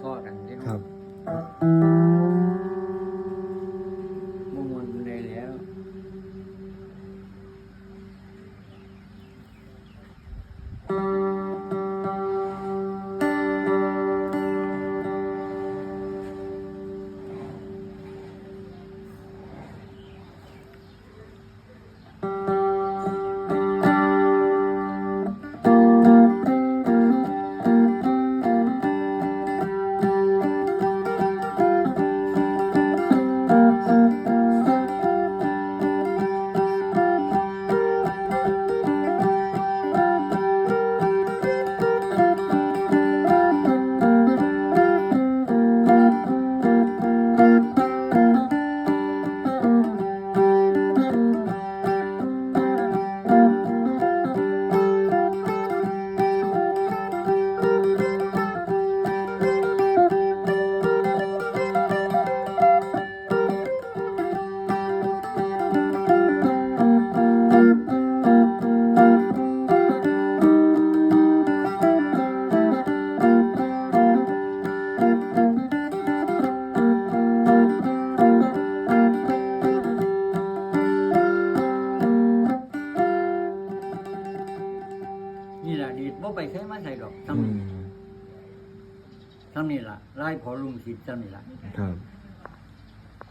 ซ้อกันที่ครัเนาะ บ นี่ล่ะดีดบ่ไปใช้มาใส่ดอกอืทำมทำนี่ล่ะไล่พอลุงสิทธิ์ทำนี่ล่ะ ครับ